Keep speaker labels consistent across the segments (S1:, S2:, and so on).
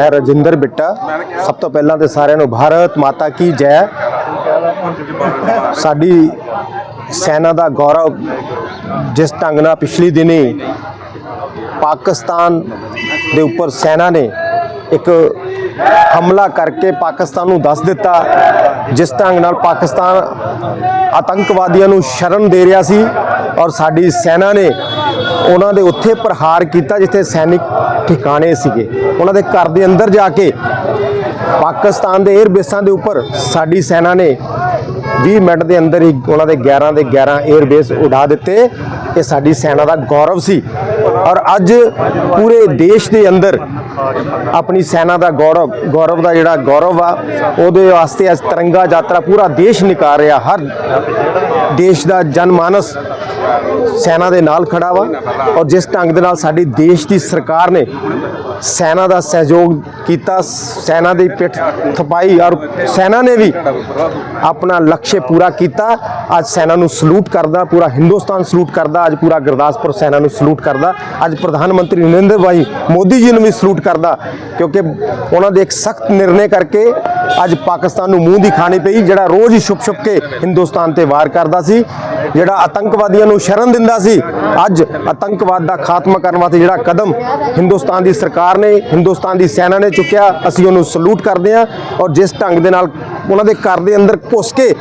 S1: ਮੈਂ ਰਜਿੰਦਰ ਬਿੱਟਾ। ਸਭ ਤੋਂ ਪਹਿਲਾਂ ਤੇ ਸਾਰਿਆਂ ਨੂੰ ਭਾਰਤ ਮਾਤਾ ਕੀ ਜੈ। ਸਾਡੀ ਸੈਨਾ ਦਾ ਗੌਰਵ ਜਿਸ ਢੰਗ ਨਾਲ ਪਿਛਲੀ ਦਿਨੀ ਪਾਕਿਸਤਾਨ ਦੇ ਉੱਪਰ ਸੈਨਾ ਨੇ ਇੱਕ ਹਮਲਾ ਕਰਕੇ ਪਾਕਿਸਤਾਨ ਨੂੰ ਦੱਸ ਦਿੱਤਾ, ਜਿਸ ਢੰਗ ਨਾਲ ਪਾਕਿਸਤਾਨ ਆਤੰਕਵਾਦੀਆਂ ਨੂੰ ਸ਼ਰਨ ਦੇ ਰਿਹਾ ਸੀ। ਔਰ ਸਾਡੀ ਸੈਨਾ ਨੇ ਉਹਨਾਂ ਦੇ ਉੱਥੇ ਪ੍ਰਹਾਰ ਕੀਤਾ ਜਿੱਥੇ ਸੈਨਿਕ ਠਿਕਾਣੇ ਸੀਗੇ। ਉਹਨਾਂ ਦੇ ਘਰ ਦੇ ਅੰਦਰ ਜਾ ਕੇ ਪਾਕਿਸਤਾਨ ਦੇ 에ਅਰ ਬੇਸਾਂ ਦੇ ਉੱਪਰ ਸਾਡੀ ਸੈਨਾ ਨੇ 20 ਮਿੰਟ ਦੇ ਅੰਦਰ ਹੀ ਉਹਨਾਂ ਦੇ 11 ਦੇ 11 에ਅਰ ਬੇਸ ਉਡਾ ਦਿੱਤੇ। ਇਹ ਸਾਡੀ ਸੈਨਾ ਦਾ ਗੌਰਵ ਸੀ। ਔਰ ਅੱਜ ਪੂਰੇ ਦੇਸ਼ ਦੇ ਅੰਦਰ ਆਪਣੀ ਸੈਨਾ ਦਾ ਗੌਰਵ ਗੌਰਵ ਦਾ ਜਿਹੜਾ ਗੌਰਵ ਆ, ਉਹਦੇ ਵਾਸਤੇ ਅੱਜ ਤਿਰੰਗਾ ਯਾਤਰਾ ਪੂਰਾ ਦੇਸ਼ ਨਿਕਾਲ ਰਿਹਾ। ਹਰ ਦੇਸ਼ ਦਾ ਜਨਮਾਨਸ ਸੈਨਾ ਦੇ ਨਾਲ ਖੜਾ ਵਾ ਔਰ ਜਿਸ ਢੰਗ ਦੇ ਨਾਲ ਸਾਡੀ ਦੇਸ਼ ਦੀ ਸਰਕਾਰ ਨੇ ਸੈਨਾ ਦਾ ਸਹਿਯੋਗ ਕੀਤਾ, ਸੈਨਾ ਦੀ ਪਿੱਠ ਥਪਾਈ ਔਰ ਸੈਨਾ ਨੇ ਵੀ ਆਪਣਾ ਲਕਸ਼ਯ ਪੂਰਾ ਕੀਤਾ। ਅੱਜ ਸੈਨਾ ਨੂੰ ਸਲੂਟ ਕਰਦਾ, ਪੂਰਾ ਹਿੰਦੁਸਤਾਨ ਸਲੂਟ ਕਰਦਾ, ਅੱਜ ਪੂਰਾ ਗੁਰਦਾਸਪੁਰ ਸੈਨਾ ਨੂੰ ਸਲੂਟ ਕਰਦਾ। ਅੱਜ ਪ੍ਰਧਾਨ ਮੰਤਰੀ ਨਰਿੰਦਰ ਭਾਈ ਮੋਦੀ ਜੀ ਨੂੰ ਵੀ ਸਲੂਟ ਕਰਦਾ, ਕਿਉਂਕਿ ਉਹਨਾਂ ਦੇ ਇੱਕ ਸਖਤ ਨਿਰਣੇ ਕਰਕੇ ਅੱਜ ਪਾਕਿਸਤਾਨ ਨੂੰ ਮੂੰਹ ਦੀ ਖਾਣੀ ਪਈ, ਜਿਹੜਾ ਰੋਜ਼ ਹੀ ਛੁਪ ਛੁਪ ਕੇ ਹਿੰਦੁਸਤਾਨ ਤੇ ਵਾਰ ਕਰਦਾ ਸੀ, ਜਿਹੜਾ ਆਤੰਕਵਾਦੀਆਂ ਨੂੰ ਸ਼ਰਨ ਦਿੰਦਾ ਸੀ, ਅੱਜ ਆਤੰਕਵਾਦ ਦਾ ਖਾਤਮਾ ਕਰਨ ਵਾਸਤੇ ਜਿਹੜਾ ਕਦਮ ਹਿੰਦੁਸਤਾਨ ਦੀ ਸਰਕਾਰ ਨੇ, ਹਿੰਦੁਸਤਾਨ ਦੀ ਸੈਨਾ ਨੇ ਚੁੱਕਿਆ, ਅਸੀਂ ਉਹਨੂੰ ਸਲੂਟ ਕਰਦੇ ਹਾਂ ਔਰ ਜਿਸ ਢੰਗ ਦੇ ਨਾਲ ਉਹਨਾਂ ਦੇ ਘਰ ਦੇ ਅੰਦਰ ਘੁਸ ਕੇ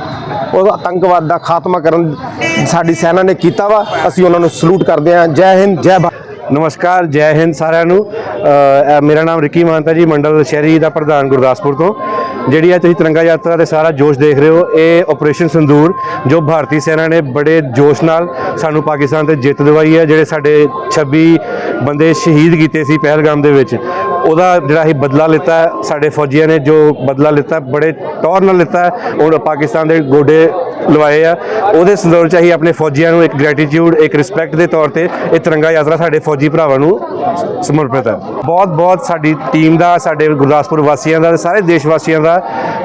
S1: ਉਹ ਆਤੰਕਵਾਦ ਦਾ ਖਾਤਮਾ ਕਰਨ ਸਾਡੀ ਸੈਨਾ ਨੇ ਕੀਤਾ ਵਾ, ਅਸੀਂ ਉਹਨਾਂ ਨੂੰ ਸਲੂਟ ਕਰਦੇ ਹਾਂ। ਜੈ ਹਿੰਦ, ਜੈ ਭਾਰਤ।
S2: ਨਮਸਕਾਰ, ਜੈ ਹਿੰਦ ਸਾਰਿਆਂ ਨੂੰ। ਮੇਰਾ ਨਾਮ ਰਿੱਕੀ ਮਾਨਤਾ ਜੀ, ਮੰਡਲ ਸ਼ਹਿਰੀ ਦਾ ਪ੍ਰਧਾਨ ਗੁਰਦਾਸਪੁਰ ਤੋਂ। ਜਿਹੜੀ ਹੈ ਤੁਸੀਂ ਤਿਰੰਗਾ ਯਾਤਰਾ ਦੇ ਸਾਰਾ ਜੋਸ਼ ਦੇਖ ਰਹੇ ਹੋ, ਇਹ ਆਪਰੇਸ਼ਨ ਸੰਦੂਰ, ਜੋ ਭਾਰਤੀ ਸੈਨਾ ਨੇ ਬੜੇ ਜੋਸ਼ ਨਾਲ ਸਾਨੂੰ ਪਾਕਿਸਤਾਨ ਤੇ ਜਿੱਤ ਦਿਵਾਈ ਹੈ, ਜਿਹੜੇ ਸਾਡੇ 26 ਬੰਦੇ ਸ਼ਹੀਦ ਕੀਤੇ ਸੀ ਪਹਿਲਗਾਮ ਦੇ ਵਿੱਚ, ਉਹਦਾ ਜਿਹੜਾ ਹੀ ਬਦਲਾ ਲਿੱਤਾ ਸਾਡੇ ਫੌਜੀਆਂ ਨੇ ਜੋ ਬਦਲਾ ਲਿੱਤਾ, ਬੜੇ ਟੌਰ ਨਾਲ ਲਿੱਤਾ ਔਰ ਪਾਕਿਸਤਾਨ ਦੇ ਗੋਡੇ ਲਵਾਏ ਆ। ਉਹਦੇ ਸੰਦਰਭ ਚ ਅਸੀਂ ਆਪਣੇ ਫੌਜੀਆਂ ਨੂੰ ਇੱਕ ਗ੍ਰੈਟੀਟਿਊਡ ਇੱਕ ਰਿਸਪੈਕਟ ਦੇ ਤੌਰ ਤੇ ਇਹ ਤਿਰੰਗਾ ਯਾਤਰਾ ਸਾਡੇ ਫੌਜੀ ਭਰਾਵਾਂ ਨੂੰ ਸਮਰਪਿਤ ਹੈ। ਬਹੁਤ ਬਹੁਤ ਸਾਡੀ ਟੀਮ ਦਾ, ਸਾਡੇ ਗੁਰਦਾਸਪੁਰ ਵਾਸੀਆਂ ਦਾ ਸਾਰੇ ਦੇਸ਼ ਵਾਸੀਆਂ ਦਾ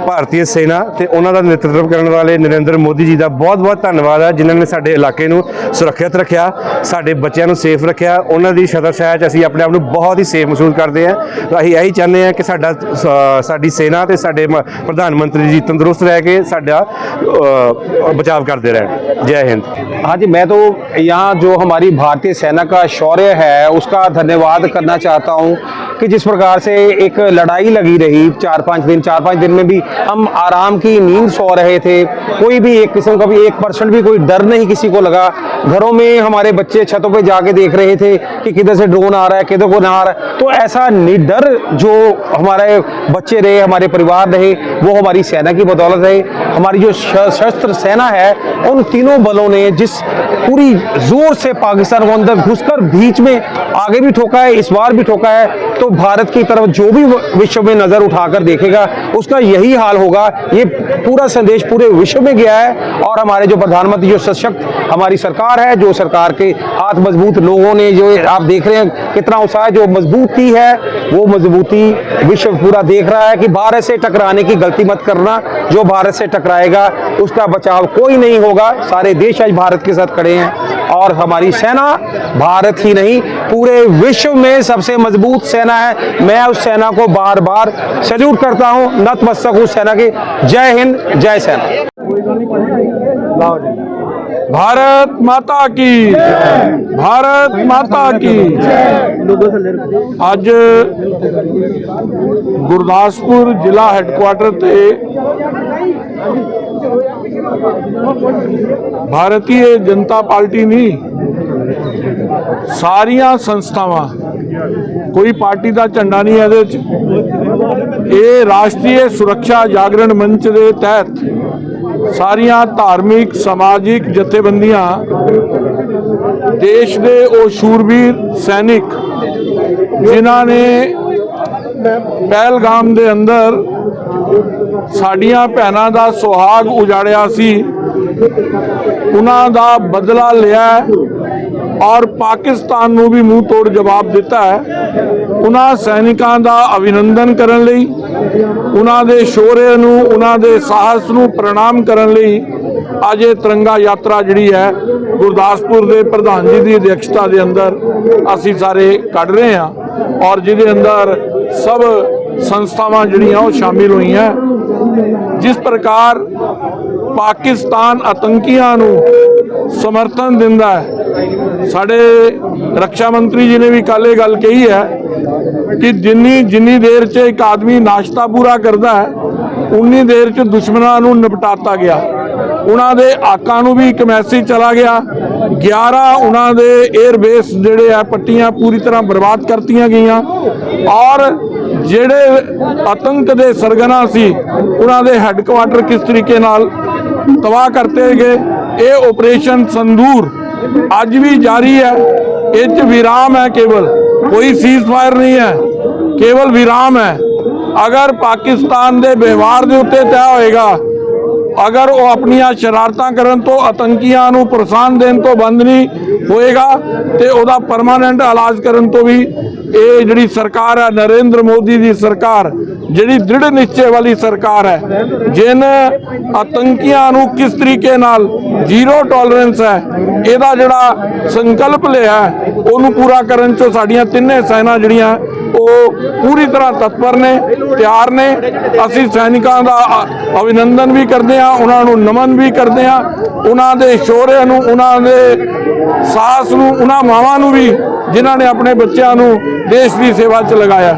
S2: ਭਾਰਤੀ ਸੈਨਾ ਤੇ ਉਹਨਾਂ ਦਾ ਨੇਤਰਤਵ ਕਰਨ ਵਾਲੇ ਨਰਿੰਦਰ ਮੋਦੀ ਜੀ ਦਾ ਬਹੁਤ ਬਹੁਤ ਧੰਨਵਾਦ ਹੈ ਜਿਨ੍ਹਾਂ ਨੇ ਸਾਡੇ ਇਲਾਕੇ ਨੂੰ ਸੁਰੱਖਿਅਤ ਰੱਖਿਆ, ਸਾਡੇ ਬੱਚਿਆਂ ਨੂੰ ਸੇਫ ਰੱਖਿਆ। ਉਹਨਾਂ ਦੀ ਸ਼ਦਰ ਛਾਇਆ 'ਚ ਅਸੀਂ ਆਪਣੇ ਆਪ ਨੂੰ ਬਹੁਤ ਹੀ ਸੇਫ ਮਹਿਸੂਸ ਕਰਦੇ ਹਾਂ ਅਸੀਂ ਇਹੀ ਚਾਹੁੰਦੇ ਹਾਂ ਕਿ ਸਾਡਾ ਸਾਡੀ ਸੈਨਾ ਤੇ ਸਾਡੇ ਮ- ਪ੍ਰਧਾਨ ਮੰਤਰੀ ਜੀ ਤੰਦਰੁਸਤ ਰਹਿ ਕੇ ਸਾਡਾ और बचाव करते रहें। जय हिंद।
S3: हाँ जी, मैं तो यहाँ जो हमारी भारतीय सेना का शौर्य है, उसका धन्यवाद करना चाहता हूँ कि जिस प्रकार से एक लड़ाई लगी रही चार पाँच दिन, चार पाँच दिन में भी हम आराम की नींद सो रहे थे। कोई भी एक किस्म का भी, एक परसेंट भी कोई डर नहीं किसी को लगा। घरों में हमारे बच्चे छतों पे जाके देख रहे थे कि किधर से ड्रोन आ रहा है, किधर को ना आ रहा है। तो ऐसा निडर जो हमारे बच्चे रहे, हमारे परिवार रहे, वो हमारी सेना की बदौलत है हमारी जो सशस्त्र सेना है, उन तीनों बलों ने जिस पूरी ज़ोर से पाकिस्तान को अंदर घुसकर बीच में आगे भी ठोका है, इस बार भी ठोका है तो भारत की तरफ़ जो भी विश्व में नज़र उठाकर देखेगा, उसका यही हाल होगा। ये पूरा संदेश पूरे विश्व में गया है और हमारे जो प्रधानमंत्री, जो सशक्त हमारी सरकार है, जो सरकार के हाथ मज़बूत लोगों ने जो आप देख रहे हैं, कितना उत्साह जो मजबूती है, वो मजबूती विश्व पूरा देख रहा है कि भारत से टकराने की गलती मत करना। जो भारत से टकराएगा, उसका बचाव कोई नहीं होगा। सारे देश आज भारत के साथ खड़े हैं और हमारी सेना भारत ही नहीं, पूरे विश्व में सबसे मज़बूत सेना है। मैं उस सेना को बार बार सैल्यूट करता हूँ। नतमस्तक उस सेना के। जय हिंद, जय सेना।
S4: भारत माता की भारत माता की ਅੱਜ ਗੁਰਦਾਸਪੁਰ ਜ਼ਿਲ੍ਹਾ ਹੈੱਡਕੁਆਟਰ ਤੇ ਭਾਰਤੀ ਜਨਤਾ ਪਾਰਟੀ ਨਹੀਂ ਸਾਰੀਆਂ ਸੰਸਥਾਵਾਂ ਕੋਈ ਪਾਰਟੀ ਦਾ ਝੰਡਾ ਨਹੀਂ ਇਹਦੇ ਵਿੱਚ ਇਹ ਰਾਸ਼ਟਰੀ ਸੁਰੱਖਿਆ ਜਾਗਰਣ ਮੰਚ ਦੇ ਤਹਿਤ ਸਾਰੀਆਂ ਧਾਰਮਿਕ, ਸਮਾਜਿਕ ਜਥੇਬੰਦੀਆਂ, ਦੇਸ਼ ਦੇ ਉਹ ਸ਼ੂਰਵੀਰ ਸੈਨਿਕ, ਜਿਨ੍ਹਾਂ ਨੇ ਪਹਿਲਗਾਮ ਦੇ ਅੰਦਰ ਸਾਡੀਆਂ ਭੈਣਾਂ ਦਾ ਸੁਹਾਗ ਉਜਾੜਿਆ ਸੀ, ਉਹਨਾਂ ਦਾ ਬਦਲਾ ਲਿਆ ਔਰ ਪਾਕਿਸਤਾਨ ਨੂੰ ਵੀ ਮੂੰਹ ਤੋੜ ਜਵਾਬ ਦਿੱਤਾ ਹੈ। ਉਹਨਾਂ ਸੈਨਿਕਾਂ ਦਾ ਅਭਿਨੰਦਨ ਕਰਨ ਲਈ ਉਹਨਾਂ ਦੇ ਸ਼ੌਰਯ ਨੂੰ, ਉਹਨਾਂ ਦੇ ਸਾਹਸ ਨੂੰ ਪ੍ਰਣਾਮ ਕਰਨ ਲਈ ਅੱਜ ਇਹ ਤਿਰੰਗਾ ਯਾਤਰਾ ਜਿਹੜੀ ਹੈ, ਗੁਰਦਾਸਪੁਰ ਦੇ ਪ੍ਰਧਾਨ ਜੀ ਦੀ ਅਧਿਕਸ਼ਤਾ ਦੇ ਅੰਦਰ ਅਸੀਂ ਸਾਰੇ ਕੱਢ ਰਹੇ ਹਾਂ ਔਰ ਜਿਹਦੇ ਅੰਦਰ ਸਭ ਸੰਸਥਾਵਾਂ ਜਿਹੜੀਆਂ ਉਹ ਸ਼ਾਮਿਲ ਹੋਈਆਂ। ਜਿਸ ਪ੍ਰਕਾਰ ਪਾਕਿਸਤਾਨ ਆਤੰਕੀਆਂ ਨੂੰ ਸਮਰਥਨ ਦਿੰਦਾ ਹੈ। ਸਾਡੇ ਰੱਖਿਆ ਮੰਤਰੀ ਜੀ ਨੇ ਵੀ ਕੱਲ੍ਹ ਇਹ ਗੱਲ ਕਹੀ ਹੈ ਕਿ ਜਿੰਨੀ ਜਿੰਨੀ ਦੇਰ 'ਚ ਇੱਕ ਆਦਮੀ ਨਾਸ਼ਤਾ ਪੂਰਾ ਕਰਦਾ ਹੈ, ਉਨੀ ਦੇਰ 'ਚ ਦੁਸ਼ਮਣਾਂ ਨੂੰ ਨਿਪਟਾਤਾ ਗਿਆ। ਉਹਨਾਂ ਦੇ ਆਕਾਂ ਨੂੰ ਵੀ ਇੱਕ ਮੈਸੇਜ ਚਲਾ ਗਿਆ। 11 ਉਹਨਾਂ ਦੇ 에ਅਰ ਬੇਸ ਜਿਹੜੇ ਆ, ਪੱਟੀਆਂ ਪੂਰੀ ਤਰ੍ਹਾਂ ਬਰਬਾਦ ਕਰਤੀਆਂ ਗਈਆਂ। ਔਰ ਜਿਹੜੇ ਆਤੰਕ ਦੇ ਸਰਗਨਾ ਸੀ, ਉਹਨਾਂ ਦੇ ਹੈੱਡਕੁਆਟਰ ਕਿਸ ਤਰੀਕੇ ਨਾਲ ਤਬਾਹ ਕਰਤੇ ਗਏ, ਇਹ ਆਪਰੇਸ਼ਨ ਸੰਦੂਰ ਅੱਜ ਵੀ ਜਾਰੀ ਹੈ। ਇਹ 'ਚ ਵਿਰਾਮ ਹੈ ਕੇਵਲ, ਕੋਈ ਸੀਜ਼ਫਾਇਰ ਨਹੀਂ ਹੈ, ਕੇਵਲ ਵਿਰਾਮ ਹੈ। ਅਗਰ ਪਾਕਿਸਤਾਨ ਦੇ ਵਿਵਹਾਰ ਦੇ ਉੱਤੇ ਤੈਅ ਹੋਏਗਾ ਅਗਰ ਉਹ ਆਪਣੀਆਂ ਸ਼ਰਾਰਤਾਂ ਕਰਨ ਤੋਂ ਆਤੰਕੀਆਂ ਨੂੰ ਪ੍ਰੋਤਸਾਹਨ ਦੇਣ ਤੋਂ ਬੰਦ ਨਹੀਂ ਹੋਏਗਾ ਤੇ ਉਹਦਾ ਪਰਮਾਨੈਂਟ ਇਲਾਜ ਕਰਨ ਤੋਂ ਵੀ ਇਹ ਜਿਹੜੀ ਸਰਕਾਰ ਹੈ, ਨਰਿੰਦਰ ਮੋਦੀ ਦੀ ਸਰਕਾਰ ਜਿਹੜੀ ਦ੍ਰਿੜ ਨਿਸ਼ਚੇ ਵਾਲੀ ਸਰਕਾਰ ਹੈ, ਜਿਨ ਆਤੰਕੀਆਂ ਨੂੰ ਕਿਸ ਤਰੀਕੇ ਨਾਲ ਜ਼ੀਰੋ ਟੋਲਰੈਂਸ ਹੈ, ਇਹਦਾ ਜਿਹੜਾ ਸੰਕਲਪ ਲਿਆ ਉਹਨੂੰ ਪੂਰਾ ਕਰਨ ਚ ਸਾਡੀਆਂ ਤਿੰਨੇ ਸੈਨਾ ਜਿਹੜੀਆਂ, ਉਹ ਪੂਰੀ ਤਰ੍ਹਾਂ ਤਤਪਰ ਨੇ, ਤਿਆਰ ਨੇ। ਅਸੀਂ ਸੈਨਿਕਾਂ ਦਾ ਅਭਿਨੰਦਨ ਵੀ ਕਰਦੇ ਹਾਂ, ਉਹਨਾਂ ਨੂੰ ਨਮਨ ਵੀ ਕਰਦੇ ਹਾਂ, ਉਹਨਾਂ ਦੇ ਸ਼ੌਰਯ ਨੂੰ, ਉਹਨਾਂ ਦੇ ਸਾਸ ਨੂੰ, ਉਹਨਾਂ ਮਾਵਾਂ ਨੂੰ ਵੀ, ਜਿਨ੍ਹਾਂ ਨੇ ਆਪਣੇ ਬੱਚਿਆਂ ਨੂੰ ਦੇਸ਼ ਦੀ ਸੇਵਾ 'ਚ ਲਗਾਇਆ।